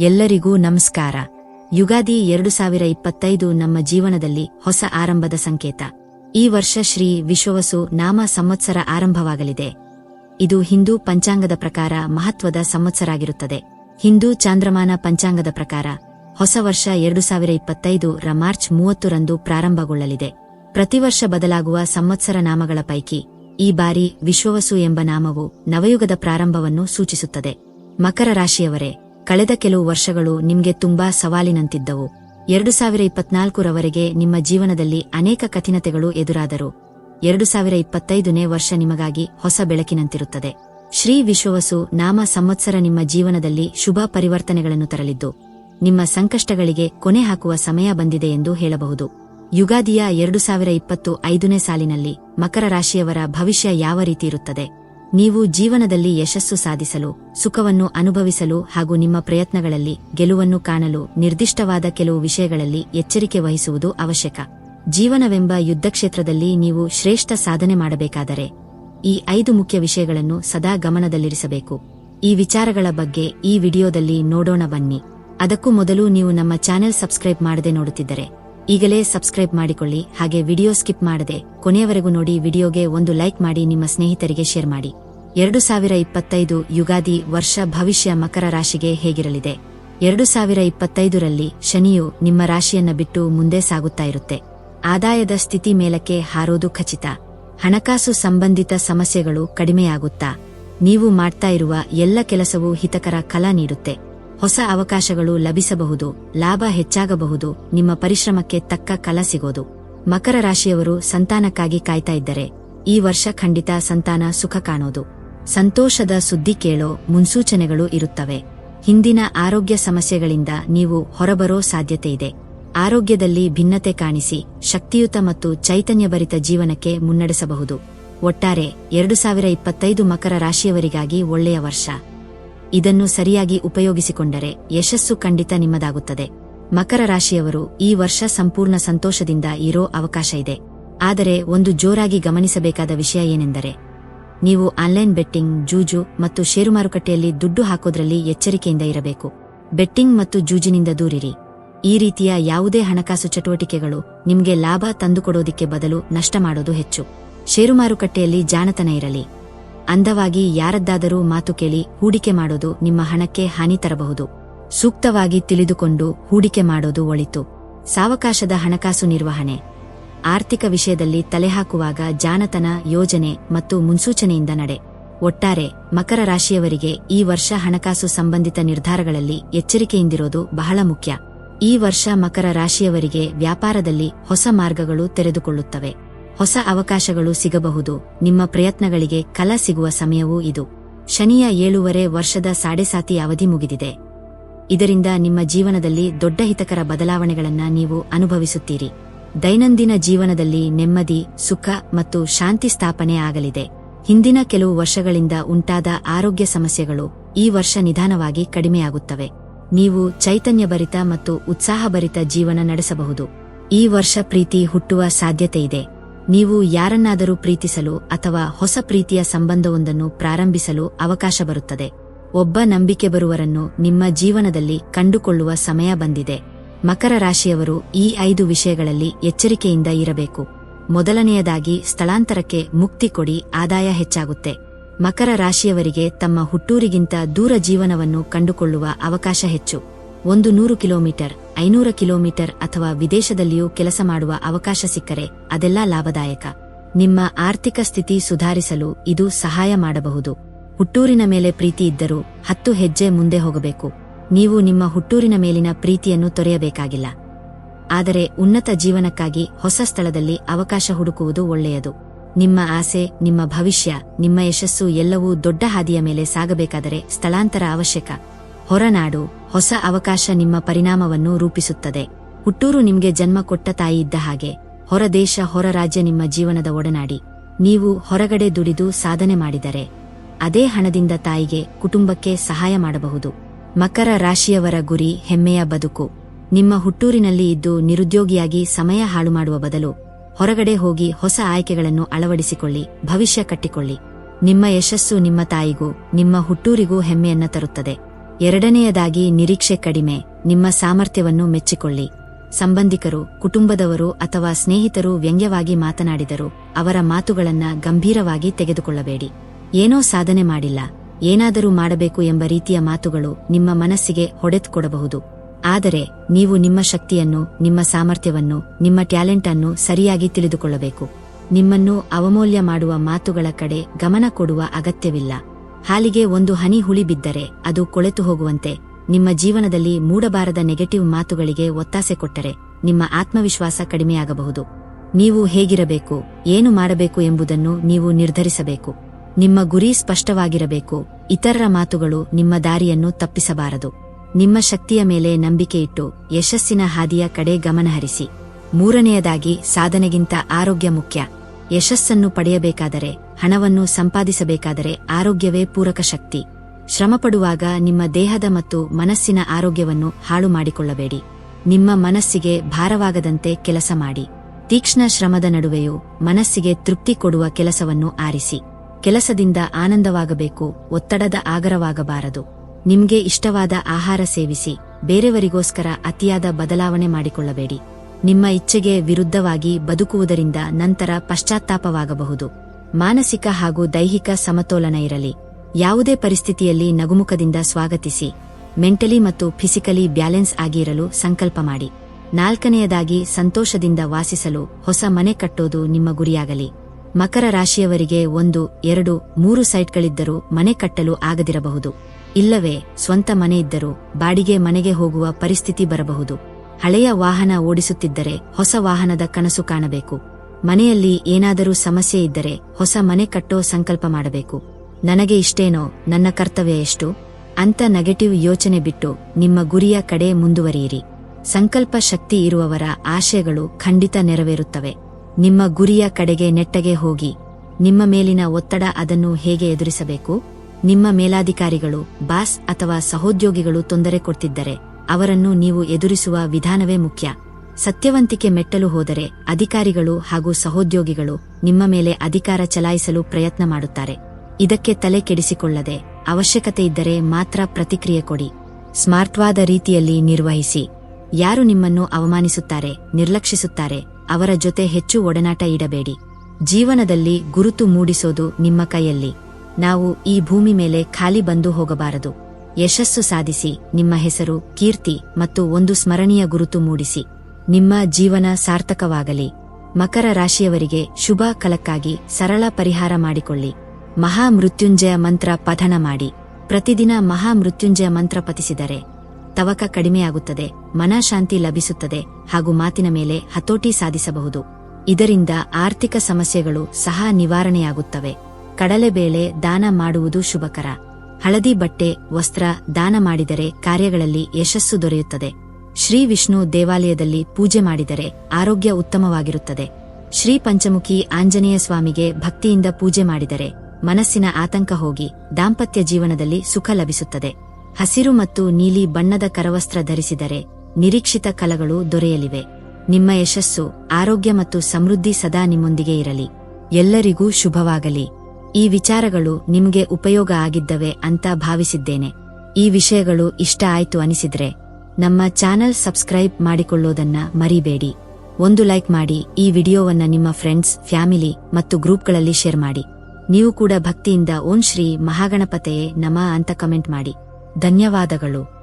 ಎಲ್ಲರಿಗೂ ನಮಸ್ಕಾರ. ಯುಗಾದಿ ಎರಡು ಸಾವಿರ ಇಪ್ಪತ್ತೈದು ನಮ್ಮ ಜೀವನದಲ್ಲಿ ಹೊಸ ಆರಂಭದ ಸಂಕೇತ. ಈ ವರ್ಷ ಶ್ರೀ ವಿಶ್ವವಸು ನಾಮ ಸಂವತ್ಸರ ಆರಂಭವಾಗಲಿದೆ. ಇದು ಹಿಂದೂ ಪಂಚಾಂಗದ ಪ್ರಕಾರ ಮಹತ್ವದ ಸಂವತ್ಸರಾಗಿರುತ್ತದೆ. ಹಿಂದೂ ಚಾಂದ್ರಮಾನ ಪಂಚಾಂಗದ ಪ್ರಕಾರ ಹೊಸ ವರ್ಷ ಎರಡು ಸಾವಿರ ಇಪ್ಪತ್ತೈದು ರ ಮಾರ್ಚ್ ಮೂವತ್ತರಂದು ಪ್ರಾರಂಭಗೊಳ್ಳಲಿದೆ. ಪ್ರತಿವರ್ಷ ಬದಲಾಗುವ ಸಂವತ್ಸರ ನಾಮಗಳ ಪೈಕಿ ಈ ಬಾರಿ ವಿಶ್ವವಸು ಎಂಬ ನಾಮವು ನವಯುಗದ ಪ್ರಾರಂಭವನ್ನು ಸೂಚಿಸುತ್ತದೆ. ಮಕರ ರಾಶಿಯವರೇ ಕಳೆದ ಕೆಲವು ವರ್ಷಗಳು ನಿಮ್ಗೆ ತುಂಬಾ ಸವಾಲಿನಂತಿದ್ದವು. ಎರಡು ಸಾವಿರ ಇಪ್ಪತ್ನಾಲ್ಕರವರೆಗೆ ನಿಮ್ಮ ಜೀವನದಲ್ಲಿ ಅನೇಕ ಕಠಿಣತೆಗಳು ಎದುರಾದರು. ಎರಡು ಸಾವಿರ ಇಪ್ಪತ್ತೈದನೇ ವರ್ಷ ನಿಮಗಾಗಿ ಹೊಸ ಬೆಳಕಿನಂತಿರುತ್ತದೆ. ಶ್ರೀ ವಿಶ್ವವಸು ನಾಮ ಸಂವತ್ಸರ ನಿಮ್ಮ ಜೀವನದಲ್ಲಿ ಶುಭ ಪರಿವರ್ತನೆಗಳನ್ನು ತರಲಿದ್ದು, ನಿಮ್ಮ ಸಂಕಷ್ಟಗಳಿಗೆ ಕೊನೆ ಹಾಕುವ ಸಮಯ ಬಂದಿದೆ ಎಂದು ಹೇಳಬಹುದು. ಯುಗಾದಿಯ ಎರಡು ಸಾವಿರ ಇಪ್ಪತ್ತು ಐದನೇ ಸಾಲಿನಲ್ಲಿ ಮಕರ ರಾಶಿಯವರ ಭವಿಷ್ಯ ಯಾವ ರೀತಿ ಇರುತ್ತದೆ? ನೀವು ಜೀವನದಲ್ಲಿ ಯಶಸ್ಸು ಸಾಧಿಸಲು, ಸುಖವನ್ನು ಅನುಭವಿಸಲು ಹಾಗೂ ನಿಮ್ಮ ಪ್ರಯತ್ನಗಳಲ್ಲಿ ಗೆಲುವನ್ನು ಕಾಣಲು ನಿರ್ದಿಷ್ಟವಾದ ಕೆಲವು ವಿಷಯಗಳಲ್ಲಿ ಎಚ್ಚರಿಕೆ ವಹಿಸುವುದು ಅವಶ್ಯಕ. ಜೀವನವೆಂಬ ಯುದ್ಧಕ್ಷೇತ್ರದಲ್ಲಿ ನೀವು ಶ್ರೇಷ್ಠ ಸಾಧನೆ ಮಾಡಬೇಕಾದರೆ ಈ ಐದು ಮುಖ್ಯ ವಿಷಯಗಳನ್ನು ಸದಾ ಗಮನದಲ್ಲಿರಿಸಬೇಕು. ಈ ವಿಚಾರಗಳ ಬಗ್ಗೆ ಈ ವಿಡಿಯೋದಲ್ಲಿ ನೋಡೋಣ ಬನ್ನಿ. ಅದಕ್ಕೂ ಮೊದಲು ನೀವು ನಮ್ಮ ಚಾನೆಲ್ ಸಬ್ಸ್ಕ್ರೈಬ್ ಮಾಡದೆ ನೋಡುತ್ತಿದ್ದರೆ, ಈಗಲೇ ಸಬ್ಸ್ಕ್ರೈಬ್ ಮಾಡಿಕೊಳ್ಳಿ. ಹಾಗೆ ವಿಡಿಯೋ ಸ್ಕಿಪ್ ಮಾಡದೆ ಕೊನೆಯವರೆಗೂ ನೋಡಿ ವಿಡಿಯೋಗೆ ಒಂದು ಲೈಕ್ ಮಾಡಿ, ನಿಮ್ಮ ಸ್ನೇಹಿತರಿಗೆ ಶೇರ್ ಮಾಡಿ. ಎರಡು ಸಾವಿರ ಇಪ್ಪತ್ತೈದು ಯುಗಾದಿ ವರ್ಷ ಭವಿಷ್ಯ ಮಕರ ರಾಶಿಗೆ ಹೇಗಿರಲಿದೆ? ಎರಡು ಸಾವಿರ ಇಪ್ಪತ್ತೈದರಲ್ಲಿ ಶನಿಯು ನಿಮ್ಮ ರಾಶಿಯನ್ನ ಬಿಟ್ಟು ಮುಂದೆ ಸಾಗುತ್ತಾ ಇರುತ್ತೆ. ಆದಾಯದ ಸ್ಥಿತಿ ಮೇಲಕ್ಕೆ ಹಾರೋದು ಖಚಿತ. ಹಣಕಾಸು ಸಂಬಂಧಿತ ಸಮಸ್ಯೆಗಳು ಕಡಿಮೆಯಾಗುತ್ತಾ, ನೀವು ಮಾಡ್ತಾ ಇರುವ ಎಲ್ಲ ಕೆಲಸವೂ ಹಿತಕರ ಕಲ ನೀಡುತ್ತೆ. ಹೊಸ ಅವಕಾಶಗಳು ಲಭಿಸಬಹುದು, ಲಾಭ ಹೆಚ್ಚಾಗಬಹುದು, ನಿಮ್ಮ ಪರಿಶ್ರಮಕ್ಕೆ ತಕ್ಕ ಕಲ ಸಿಗೋದು. ಮಕರ ರಾಶಿಯವರು ಸಂತಾನಕ್ಕಾಗಿ ಕಾಯ್ತಾ ಇದ್ದರೆ, ಈ ವರ್ಷ ಖಂಡಿತ ಸಂತಾನ ಸುಖ ಕಾಣೋದು. ಸಂತೋಷದ ಸುದ್ದಿ ಕೇಳೋ ಮುನ್ಸೂಚನೆಗಳು ಇರುತ್ತವೆ. ಹಿಂದಿನ ಆರೋಗ್ಯ ಸಮಸ್ಯೆಗಳಿಂದ ನೀವು ಹೊರಬರೋ ಸಾಧ್ಯತೆ ಇದೆ. ಆರೋಗ್ಯದಲ್ಲಿ ಭಿನ್ನತೆ ಕಾಣಿಸಿ, ಶಕ್ತಿಯುತ ಮತ್ತು ಚೈತನ್ಯಭರಿತ ಜೀವನಕ್ಕೆ ಮುನ್ನಡೆಸಬಹುದು. ಒಟ್ಟಾರೆ, ಎರಡು ಸಾವಿರ ಇಪ್ಪತ್ತೈದು ಮಕರ ರಾಶಿಯವರಿಗಾಗಿ ಒಳ್ಳೆಯ ವರ್ಷ. ಇದನ್ನು ಸರಿಯಾಗಿ ಉಪಯೋಗಿಸಿಕೊಂಡರೆ ಯಶಸ್ಸು ಖಂಡಿತ ನಿಮ್ಮದಾಗುತ್ತದೆ. ಮಕರ ರಾಶಿಯವರು ಈ ವರ್ಷ ಸಂಪೂರ್ಣ ಸಂತೋಷದಿಂದ ಇರೋ ಅವಕಾಶ ಇದೆ. ಆದರೆ ಒಂದು ಜೋರಾಗಿ ಗಮನಿಸಬೇಕಾದ ವಿಷಯ ಏನೆಂದರೆ ನೀವು ಆನ್ಲೈನ್ ಬೆಟ್ಟಿಂಗ್, ಜೂಜು ಮತ್ತು ಷೇರು ಮಾರುಕಟ್ಟೆಯಲ್ಲಿ ದುಡ್ಡು ಹಾಕೋದ್ರಲ್ಲಿ ಎಚ್ಚರಿಕೆಯಿಂದ ಇರಬೇಕು. ಬೆಟ್ಟಿಂಗ್ ಮತ್ತು ಜೂಜಿನಿಂದ ದೂರಿರಿ. ಈ ರೀತಿಯ ಯಾವುದೇ ಹಣಕಾಸು ಚಟುವಟಿಕೆಗಳು ನಿಮಗೆ ಲಾಭ ತಂದುಕೊಡೋದಿಕ್ಕೆ ಬದಲು ನಷ್ಟ ಮಾಡೋದು ಹೆಚ್ಚು. ಷೇರು ಮಾರುಕಟ್ಟೆಯಲ್ಲಿ ಜಾಣತನ ಇರಲಿ. ಅಂದವಾಗಿ ಯಾರದ್ದಾದರೂ ಮಾತು ಕೇಳಿ ಹೂಡಿಕೆ ಮಾಡೋದು ನಿಮ್ಮ ಹಣಕ್ಕೆ ಹಾನಿ ತರಬಹುದು. ಸೂಕ್ತವಾಗಿ ತಿಳಿದುಕೊಂಡು ಹೂಡಿಕೆ ಮಾಡೋದು ಒಳಿತು. ಸಾವಕಾಶದ ಹಣಕಾಸು ನಿರ್ವಹಣೆ. ಆರ್ಥಿಕ ವಿಷಯದಲ್ಲಿ ತಲೆಹಾಕುವಾಗ ಜಾನತನ ಯೋಜನೆ ಮತ್ತು ಮುನ್ಸೂಚನೆಯಿಂದ ನಡೆ. ಒಟ್ಟಾರೆ, ಮಕರ ರಾಶಿಯವರಿಗೆ ಈ ವರ್ಷ ಹಣಕಾಸು ಸಂಬಂಧಿತ ನಿರ್ಧಾರಗಳಲ್ಲಿ ಎಚ್ಚರಿಕೆಯಿಂದಿರೋದು ಬಹಳ ಮುಖ್ಯ. ಈ ವರ್ಷ ಮಕರ ರಾಶಿಯವರಿಗೆ ವ್ಯಾಪಾರದಲ್ಲಿ ಹೊಸ ಮಾರ್ಗಗಳು ತೆರೆದುಕೊಳ್ಳುತ್ತವೆ. ಹೊಸ ಅವಕಾಶಗಳು ಸಿಗಬಹುದು. ನಿಮ್ಮ ಪ್ರಯತ್ನಗಳಿಗೆ ಕಲ ಸಿಗುವ ಸಮಯವೂ ಇದು. ಶನಿಯ ಏಳೂವರೆ ವರ್ಷದ ಸಾಡೆಸಾತಿ ಅವಧಿ ಮುಗಿದಿದೆ. ಇದರಿಂದ ನಿಮ್ಮ ಜೀವನದಲ್ಲಿ ದೊಡ್ಡ ಹಿತಕರ ಬದಲಾವಣೆಗಳನ್ನು ನೀವು ಅನುಭವಿಸುತ್ತೀರಿ. ದೈನಂದಿನ ಜೀವನದಲ್ಲಿ ನೆಮ್ಮದಿ, ಸುಖ ಮತ್ತು ಶಾಂತಿ ಸ್ಥಾಪನೆ ಆಗಲಿದೆ. ಹಿಂದಿನ ಕೆಲವು ವರ್ಷಗಳಿಂದ ಉಂಟಾದ ಆರೋಗ್ಯ ಸಮಸ್ಯೆಗಳು ಈ ವರ್ಷ ನಿಧಾನವಾಗಿ ಕಡಿಮೆಯಾಗುತ್ತವೆ. ನೀವು ಚೈತನ್ಯಭರಿತ ಮತ್ತು ಉತ್ಸಾಹಭರಿತ ಜೀವನ ನಡೆಸಬಹುದು. ಈ ವರ್ಷ ಪ್ರೀತಿ ಹುಟ್ಟುವ ಸಾಧ್ಯತೆಯಿದೆ ನೀವು ಯಾರನ್ನಾದರೂ ಪ್ರೀತಿಸಲು ಅಥವಾ ಹೊಸ ಪ್ರೀತಿಯ ಸಂಬಂಧವೊಂದನ್ನು ಪ್ರಾರಂಭಿಸಲು ಅವಕಾಶ ಬರುತ್ತದೆ. ಒಬ್ಬ ನಂಬಿಕೆ ಬರುವರನ್ನು ನಿಮ್ಮ ಜೀವನದಲ್ಲಿ ಕಂಡುಕೊಳ್ಳುವ ಸಮಯ ಬಂದಿದೆ. ಮಕರ ರಾಶಿಯವರು ಈ ಐದು ವಿಷಯಗಳಲ್ಲಿ ಎಚ್ಚರಿಕೆಯಿಂದ ಇರಬೇಕು. ಮೊದಲನೆಯದಾಗಿ ಸ್ಥಳಾಂತರಕ್ಕೆ ಮುಕ್ತಿ ಕೊಡಿ, ಆದಾಯ ಹೆಚ್ಚಾಗುತ್ತೆ. ಮಕರ ರಾಶಿಯವರಿಗೆ ತಮ್ಮ ಹುಟ್ಟೂರಿಗಿಂತ ದೂರ ಜೀವನವನ್ನು ಕಂಡುಕೊಳ್ಳುವ ಅವಕಾಶ ಹೆಚ್ಚು. ಒಂದು ನೂರು ಕಿಲೋಮೀಟರ್, ಐನೂರ ಕಿಲೋಮೀಟರ್ ಅಥವಾ ವಿದೇಶದಲ್ಲಿಯೂ ಕೆಲಸ ಮಾಡುವ ಅವಕಾಶ ಸಿಕ್ಕರೆ ಅದೆಲ್ಲ ಲಾಭದಾಯಕ. ನಿಮ್ಮ ಆರ್ಥಿಕ ಸ್ಥಿತಿ ಸುಧಾರಿಸಲು ಇದು ಸಹಾಯ ಮಾಡಬಹುದು. ಹುಟ್ಟೂರಿನ ಮೇಲೆ ಪ್ರೀತಿ ಇದ್ದರೂ ಹತ್ತು ಹೆಜ್ಜೆ ಮುಂದೆ ಹೋಗಬೇಕು. ನೀವು ನಿಮ್ಮ ಹುಟ್ಟೂರಿನ ಮೇಲಿನ ಪ್ರೀತಿಯನ್ನು ತೊರೆಯಬೇಕಾಗಿಲ್ಲ. ಆದರೆ ಉನ್ನತ ಜೀವನಕ್ಕಾಗಿ ಹೊಸ ಸ್ಥಳದಲ್ಲಿ ಅವಕಾಶ ಹುಡುಕುವುದು ಒಳ್ಳೆಯದು. ನಿಮ್ಮ ಆಸೆ, ನಿಮ್ಮ ಭವಿಷ್ಯ, ನಿಮ್ಮ ಯಶಸ್ಸು ಎಲ್ಲವೂ ದೊಡ್ಡ ಹಾದಿಯ ಮೇಲೆ ಸಾಗಬೇಕಾದರೆ ಸ್ಥಳಾಂತರ ಅವಶ್ಯಕ. ಹೊರನಾಡು, ಹೊಸ ಅವಕಾಶ ನಿಮ್ಮ ಪರಿಣಾಮವನ್ನು ರೂಪಿಸುತ್ತದೆ. ಹುಟ್ಟೂರು ನಿಮಗೆ ಜನ್ಮ ಕೊಟ್ಟ ತಾಯಿ ಇದ್ದ ಹಾಗೆ, ಹೊರ ದೇಶ, ಹೊರ ರಾಜ್ಯ ನಿಮ್ಮ ಜೀವನದ ಒಡನಾಡಿ. ನೀವು ಹೊರಗಡೆ ದುಡಿದು ಸಾಧನೆ ಮಾಡಿದರೆ, ಅದೇ ಹಣದಿಂದ ತಾಯಿಗೆ, ಕುಟುಂಬಕ್ಕೆ ಸಹಾಯ ಮಾಡಬಹುದು. ಮಕರ ರಾಶಿಯವರ ಗುರಿ ಹೆಮ್ಮೆಯ ಬದುಕು. ನಿಮ್ಮ ಹುಟ್ಟೂರಿನಲ್ಲಿ ಇದ್ದು ನಿರುದ್ಯೋಗಿಯಾಗಿ ಸಮಯ ಹಾಳು ಮಾಡುವ ಬದಲು ಹೊರಗಡೆ ಹೋಗಿ ಹೊಸ ಆಯ್ಕೆಗಳನ್ನು ಅಳವಡಿಸಿಕೊಳ್ಳಿ, ಭವಿಷ್ಯ ಕಟ್ಟಿಕೊಳ್ಳಿ. ನಿಮ್ಮ ಯಶಸ್ಸು ನಿಮ್ಮ ತಾಯಿಗೂ, ನಿಮ್ಮ ಹುಟ್ಟೂರಿಗೂ ಹೆಮ್ಮೆಯನ್ನ ತರುತ್ತದೆ. ಎರಡನೆಯದಾಗಿ ನಿರೀಕ್ಷೆ ಕಡಿಮೆ, ನಿಮ್ಮ ಸಾಮರ್ಥ್ಯವನ್ನು ಮೆಚ್ಚಿಕೊಳ್ಳಿ. ಸಂಬಂಧಿಕರು, ಕುಟುಂಬದವರು ಅಥವಾ ಸ್ನೇಹಿತರು ವ್ಯಂಗ್ಯವಾಗಿ ಮಾತನಾಡಿದರು ಅವರ ಮಾತುಗಳನ್ನ ಗಂಭೀರವಾಗಿ ತೆಗೆದುಕೊಳ್ಳಬೇಡಿ. ಏನೋ ಸಾಧನೆ ಮಾಡಿಲ್ಲ. ಏನಾದರೂ ಮಾಡಬೇಕು ಎಂಬ ರೀತಿಯ ಮಾತುಗಳು ನಿಮ್ಮ ಮನಸ್ಸಿಗೆ ಹೊಡೆತ್ ಕೊಡಬಹುದು ಆದರೆ ನೀವು ನಿಮ್ಮ ಶಕ್ತಿಯನ್ನು, ನಿಮ್ಮ ಸಾಮರ್ಥ್ಯವನ್ನು, ನಿಮ್ಮ ಟ್ಯಾಲೆಂಟ್ ಅನ್ನು ಸರಿಯಾಗಿ ತಿಳಿದುಕೊಳ್ಳಬೇಕು. ನಿಮ್ಮನ್ನು ಅವಮೌಲ್ಯ ಮಾಡುವ ಮಾತುಗಳ ಕಡೆ ಗಮನ ಕೊಡುವ ಅಗತ್ಯವಿಲ್ಲ. ಹಾಲಿಗೆ ಒಂದು ಹನಿ ಹುಳಿ ಬಿದ್ದರೆ ಅದು ಕೊಳೆತು ಹೋಗುವಂತೆ. ನಿಮ್ಮ ಜೀವನದಲ್ಲಿ ಮೂಡಬಾರದ ನೆಗೆಟಿವ್ ಮಾತುಗಳಿಗೆ ಒತ್ತಾಸೆ ಕೊಟ್ಟರೆ ನಿಮ್ಮ ಆತ್ಮವಿಶ್ವಾಸ ಕಡಿಮೆಯಾಗಬಹುದು. ನೀವು ಹೇಗಿರಬೇಕು, ಏನು ಮಾಡಬೇಕು ಎಂಬುದನ್ನು ನೀವು ನಿರ್ಧರಿಸಬೇಕು. ನಿಮ್ಮ ಗುರಿ ಸ್ಪಷ್ಟವಾಗಿರಬೇಕು. ಇತರರ ಮಾತುಗಳು ನಿಮ್ಮ ದಾರಿಯನ್ನು ತಪ್ಪಿಸಬಾರದು. ನಿಮ್ಮ ಶಕ್ತಿಯ ಮೇಲೆ ನಂಬಿಕೆಯಿಟ್ಟು ಯಶಸ್ಸಿನ ಹಾದಿಯ ಕಡೆ ಗಮನಹರಿಸಿ ಮೂರನೆಯದಾಗಿ, ಸಾಧನೆಗಿಂತ ಆರೋಗ್ಯ ಮುಖ್ಯ. ಯಶಸ್ಸನ್ನು ಪಡೆಯಬೇಕಾದರೆ, ಹಣವನ್ನು ಸಂಪಾದಿಸಬೇಕಾದರೆ ಆರೋಗ್ಯವೇ ಪೂರಕ ಶಕ್ತಿ. ಶ್ರಮಪಡುವಾಗ ನಿಮ್ಮ ದೇಹದ ಮತ್ತು ಮನಸ್ಸಿನ ಆರೋಗ್ಯವನ್ನು ಹಾಳು ಮಾಡಿಕೊಳ್ಳಬೇಡಿ. ನಿಮ್ಮ ಮನಸ್ಸಿಗೆ ಭಾರವಾಗದಂತೆ ಕೆಲಸ ಮಾಡಿ. ತೀಕ್ಷ್ಣ ಶ್ರಮದ ನಡುವೆಯೂ ಮನಸ್ಸಿಗೆ ತೃಪ್ತಿ ಕೊಡುವ ಕೆಲಸವನ್ನು ಆರಿಸಿ. ಕೆಲಸದಿಂದ ಆನಂದವಾಗಬೇಕು, ಒತ್ತಡದ ಆಗರವಾಗಬಾರದು. ನಿಮ್ಗೆ ಇಷ್ಟವಾದ ಆಹಾರ ಸೇವಿಸಿ ಬೇರೆಯವರಿಗೋಸ್ಕರ ಅತಿಯಾದ ಬದಲಾವಣೆ ಮಾಡಿಕೊಳ್ಳಬೇಡಿ. ನಿಮ್ಮ ಇಚ್ಛೆಗೆ ವಿರುದ್ಧವಾಗಿ ಬದುಕುವುದರಿಂದ ನಂತರ ಪಶ್ಚಾತ್ತಾಪವಾಗಬಹುದು. ಮಾನಸಿಕ ಹಾಗೂ ದೈಹಿಕ ಸಮತೋಲನ ಇರಲಿ. ಯಾವುದೇ ಪರಿಸ್ಥಿತಿಯಲ್ಲಿ ನಗುಮುಖದಿಂದ ಸ್ವಾಗತಿಸಿ, ಮೆಂಟಲಿ ಮತ್ತು ಫಿಸಿಕಲಿ ಬ್ಯಾಲೆನ್ಸ್ ಆಗಿರಲು ಸಂಕಲ್ಪ ಮಾಡಿ. ನಾಲ್ಕನೆಯದಾಗಿ ಸಂತೋಷದಿಂದ ವಾಸಿಸಲು ಹೊಸ ಮನೆ ಕಟ್ಟೋದು ನಿಮ್ಮ ಗುರಿಯಾಗಲಿ. ಮಕರ ರಾಶಿಯವರಿಗೆ ಒಂದು, ಎರಡು, ಮೂರು ಸೈಟ್ಗಳಿದ್ದರೂ ಮನೆ ಕಟ್ಟಲು ಆಗದಿರಬಹುದು. ಇಲ್ಲವೇ, ಸ್ವಂತ ಮನೆ ಇದ್ದರೂ ಬಾಡಿಗೆ ಮನೆಗೆ ಹೋಗುವ ಪರಿಸ್ಥಿತಿ ಬರಬಹುದು. ಹಳೆಯ ವಾಹನ ಓಡಿಸುತ್ತಿದ್ದರೆ ಹೊಸ ವಾಹನದ ಕನಸು ಕಾಣಬೇಕು. ಮನೆಯಲ್ಲಿ ಏನಾದರೂ ಸಮಸ್ಯೆ ಇದ್ದರೆ ಹೊಸ ಮನೆ ಕಟ್ಟೋ ಸಂಕಲ್ಪ ಮಾಡಬೇಕು. ನನಗೆ ಇಷ್ಟೇನೋ, ನನ್ನ ಕರ್ತವ್ಯ ಎಷ್ಟು? ಅಂತ ನೆಗೆಟಿವ್ ಯೋಚನೆ ಬಿಟ್ಟು ನಿಮ್ಮ ಗುರಿಯ ಕಡೆ ಮುಂದುವರಿಯಿರಿ. ಸಂಕಲ್ಪ ಶಕ್ತಿ ಇರುವವರ ಆಶಯಗಳು ಖಂಡಿತ ನೆರವೇರುತ್ತವೆ. ನಿಮ್ಮ ಗುರಿಯ ಕಡೆಗೆ ನೆಟ್ಟಗೆ ಹೋಗಿ. ನಿಮ್ಮ ಮೇಲಿನ ಒತ್ತಡ ಅದನ್ನು ಹೇಗೆ ಎದುರಿಸಬೇಕು? ನಿಮ್ಮ ಮೇಲಾಧಿಕಾರಿಗಳು, ಬಾಸ್ ಅಥವಾ ಸಹೋದ್ಯೋಗಿಗಳು ತೊಂದರೆ ಕೊಡ್ತಿದ್ದರೆ ಅವರನ್ನು ನೀವು ಎದುರಿಸುವ ವಿಧಾನವೇ ಮುಖ್ಯ. ಸತ್ಯವಂತಿಕೆ ಮೆಟ್ಟಲು ಹೋದರೆ ಅಧಿಕಾರಿಗಳು ಹಾಗೂ ಸಹೋದ್ಯೋಗಿಗಳು ನಿಮ್ಮ ಮೇಲೆ ಅಧಿಕಾರ ಚಲಾಯಿಸಲು ಪ್ರಯತ್ನ ಮಾಡುತ್ತಾರೆ. ಇದಕ್ಕೆ ತಲೆ ಕೆಡಿಸಿಕೊಳ್ಳದೆ ಅವಶ್ಯಕತೆ ಇದ್ದರೆ ಮಾತ್ರ ಪ್ರತಿಕ್ರಿಯೆ ಕೊಡಿ. ಸ್ಮಾರ್ಟ್ವಾದ ರೀತಿಯಲ್ಲಿ ನಿರ್ವಹಿಸಿ. ಯಾರು ನಿಮ್ಮನ್ನು ಅವಮಾನಿಸುತ್ತಾರೆ, ನಿರ್ಲಕ್ಷಿಸುತ್ತಾರೆ ಅವರ ಜೊತೆ ಹೆಚ್ಚು ಒಡನಾಟ ಇಡಬೇಡಿ. ಜೀವನದಲ್ಲಿ ಗುರುತು ಮೂಡಿಸೋದು ನಿಮ್ಮ ಕೈಯಲ್ಲಿ. ನಾವು ಈ ಭೂಮಿ ಮೇಲೆ ಖಾಲಿ ಬಂದು ಹೋಗಬಾರದು. ಯಶಸ್ಸು ಸಾಧಿಸಿ, ನಿಮ್ಮ ಹೆಸರು, ಕೀರ್ತಿ ಮತ್ತು ಒಂದು ಸ್ಮರಣೀಯ ಗುರುತು ಮೂಡಿಸಿ. ನಿಮ್ಮ ಜೀವನ ಸಾರ್ಥಕವಾಗಲಿ. ಮಕರ ರಾಶಿಯವರಿಗೆ ಶುಭ ಕಲಕ್ಕಾಗಿ ಸರಳ ಪರಿಹಾರ ಮಾಡಿಕೊಳ್ಳಿ. ಮಹಾ ಮೃತ್ಯುಂಜಯ ಮಂತ್ರ ಪಠಣ ಮಾಡಿ. ಪ್ರತಿದಿನ ಮಹಾ ಮೃತ್ಯುಂಜಯ ಮಂತ್ರ ಪತಿಸಿದರೆ ತವಕ ಕಡಿಮೆಯಾಗುತ್ತದೆ. ಮನಃಶಾಂತಿ ಲಭಿಸುತ್ತದೆ ಹಾಗೂ ಮಾತಿನ ಮೇಲೆ ಹತೋಟಿ ಸಾಧಿಸಬಹುದು. ಇದರಿಂದ ಆರ್ಥಿಕ ಸಮಸ್ಯೆಗಳು ಸಹ ನಿವಾರಣೆಯಾಗುತ್ತವೆ. ಕಡಲೆಬೇಳೆ ದಾನ ಮಾಡುವುದು ಶುಭಕರ. ಹಳದಿ ಬಟ್ಟೆ, ವಸ್ತ್ರ ದಾನ ಮಾಡಿದರೆ ಕಾರ್ಯಗಳಲ್ಲಿ ಯಶಸ್ಸು ದೊರೆಯುತ್ತದೆ. ಶ್ರೀ ವಿಷ್ಣು ದೇವಾಲಯದಲ್ಲಿ ಪೂಜೆ ಮಾಡಿದರೆ ಆರೋಗ್ಯ ಉತ್ತಮವಾಗಿರುತ್ತದೆ. ಶ್ರೀ ಪಂಚಮುಖಿ ಆಂಜನೇಯ ಸ್ವಾಮಿಗೆ ಭಕ್ತಿಯಿಂದ ಪೂಜೆ ಮಾಡಿದರೆ ಮನಸ್ಸಿನ ಆತಂಕ ಹೋಗಿ ದಾಂಪತ್ಯ ಜೀವನದಲ್ಲಿ ಸುಖ ಲಭಿಸುತ್ತದೆ. ಹಸಿರು ಮತ್ತು ನೀಲಿ ಬಣ್ಣದ ಕರವಸ್ತ್ರ ಧರಿಸಿದರೆ ನಿರೀಕ್ಷಿತ ಕಲಗಳು ದೊರೆಯಲಿವೆ. ನಿಮ್ಮ ಯಶಸ್ಸು, ಆರೋಗ್ಯ ಮತ್ತು ಸಮೃದ್ಧಿ ಸದಾ ನಿಮ್ಮೊಂದಿಗೆ ಇರಲಿ. ಎಲ್ಲರಿಗೂ ಶುಭವಾಗಲಿ. ಈ ವಿಚಾರಗಳು ನಿಮಗೆ ಉಪಯೋಗ ಆಗಿದ್ದವೆ ಅಂತ ಭಾವಿಸಿದ್ದೇನೆ. ಈ ವಿಷಯಗಳು ಇಷ್ಟ ಆಯ್ತು ಅನಿಸಿದ್ರೆ, ನಮ್ಮ ಚಾನೆಲ್ ಸಬ್ಸ್ಕ್ರೈಬ್ ಮಾಡಿಕೊಳ್ಳೋದನ್ನ ಮರಿಬೇಡಿ. ಒಂದು ಲೈಕ್ ಮಾಡಿ ಈ ವಿಡಿಯೋವನ್ನ ನಿಮ್ಮ ಫ್ರೆಂಡ್ಸ್, ಫ್ಯಾಮಿಲಿ ಮತ್ತು ಗ್ರೂಪ್ಗಳಲ್ಲಿ ಶೇರ್ ಮಾಡಿ. ನೀವು ಕೂಡ ಭಕ್ತಿಯಿಂದ ಓಂ ಶ್ರೀ ಮಹಾಗಣಪತೆಯೇ ನಮ ಅಂತ ಕಮೆಂಟ್ ಮಾಡಿ. ಧನ್ಯವಾದಗಳು.